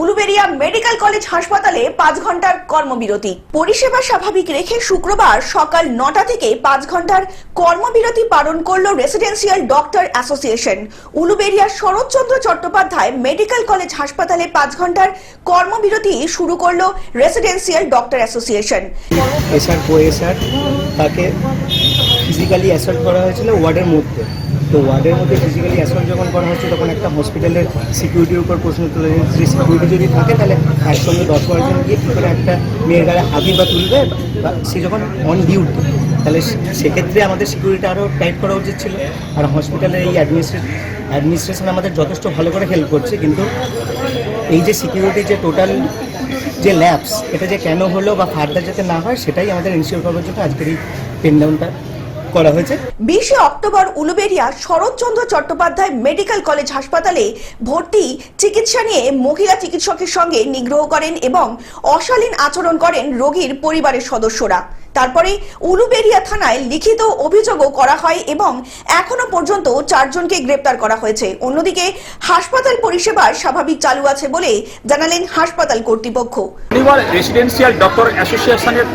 Uluberia medical college হাসপাতালে পাঁচ ঘণ্টার কর্মবিরতি। পরিষেবা স্বাভাবিক রেখে শুক্রবার সকাল নটা থেকে পাঁচ ঘণ্টার কর্মবিরতি পালন করল residential doctor association. Uluberia Saratchandra Chattopadhyay medical college হাসপাতালে পাঁচ ঘণ্টার কর্মবিরতি শুরু করল রেসিডেন্সিয়াল ডক্টর অ্যাসোসিয়েশন। তাকে ফিজিক্যালি অ্যাসল্ট করা হয়েছিল ওয়ার্ডের মধ্যে। তো ওয়ার্ডের মধ্যে ফিজিক্যালি অ্যাসল্ট যখন করা হচ্ছে, তখন একটা হসপিটালের সিকিউরিটির উপর প্রশ্ন তুলে যে সিকিউরিটি যদি থাকে, তাহলে একসঙ্গে দশ বারোজন গিয়ে কী করে একটা মেয়ের গায়ে হাতি বা তুলবে বা সে যখন অন ডিউটি তাহলে সেক্ষেত্রে আমাদের সিকিউরিটি আরও টাইট করা উচিত ছিল। আর হসপিটালের এই অ্যাডমিনিস্ট্রেশন অ্যাডমিনিস্ট্রেশন আমাদের যথেষ্ট ভালো করে হেল্প করছে, কিন্তু এই যে সিকিউরিটি যে টোটাল যে ল্যাবস এটা যে কেন হলো বা ফার্দার যাতে না হয়, সেটাই আমাদের ইনশিওর করার জন্য আজকের এই পেন ডাউনটা করা হয়েছে। বিশে October Uluberia Saratchandra Chattopadhyay medical college হাসপাতালে ভর্তি চিকিৎসা নিয়ে মহিলা চিকিৎসকের সঙ্গে নিগ্রহ করেন এবং অশালীন আচরণ করেন রোগীর পরিবারের সদস্যরা। তারপরে উলুবেরিয়া থানায় লিখিত অভিযোগও করা হয় এবং এখনও পর্যন্ত চারজনকে গ্রেপ্তার করা হয়েছে। অন্যদিকে হাসপাতাল পরিষেবা স্বাভাবিক চালু আছে বলে জানালেন হাসপাতাল কর্তৃপক্ষ। রেসিডেন্সিয়াল ডক্টর অ্যাসোসিয়েশনের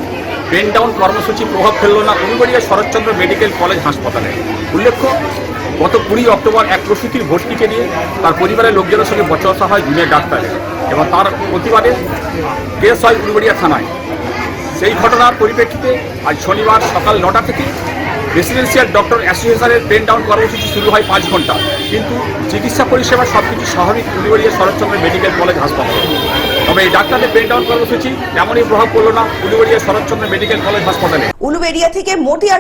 পেন ডাউন কর্মসূচি প্রভাব ফেলল না উলুবাড়িয়া শরৎচন্দ্র মেডিকেল কলেজ হাসপাতালে। উল্লেখ্য, গত কুড়ি অক্টোবর এক প্রসূতির ভর্তিকে নিয়ে তার পরিবারের লোকজনের সঙ্গে বচসা হয় জুনিয়র ডাক্তারের এবং তার প্রতিবাদে কেস হয় উলুবাড়িয়া থানায়। সেই ঘটনার পরিপ্রেক্ষিতে আজ শনিবার সকাল নটা থেকে রেসিডেন্সিয়াল ডক্টর অ্যাসোসিয়েশনের পেন ডাউন কর্মসূচি শুরু হয় পাঁচ ঘণ্টা। কিন্তু চিকিৎসা পরিষেবা সব কিছু স্বাভাবিক উলুবাড়িয়া শরৎচন্দ্র মেডিকেল কলেজ হাসপাতালে। তবে এই ডাক্তারদের পেন ডাউন কর্মসূচি তেমনই প্রভাব পড়ল না উলুবেড়িয়া শরৎচন্দ্র মেডিকেল কলেজ হাসপাতালে। উলুবেড়িয়া থেকে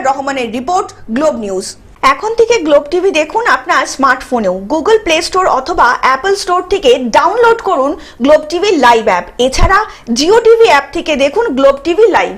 রহমানের রিপোর্ট, গ্লোব নিউজ। এখন থেকে গ্লোব টিভি দেখুন আপনার স্মার্টফোনেও। গুগল প্লে স্টোর অথবা অ্যাপল স্টোর থেকে ডাউনলোড করুন গ্লোব টিভি লাইভ অ্যাপ। এছাড়া জিও টিভি অ্যাপ থেকে দেখুন গ্লোব টিভি লাইভ।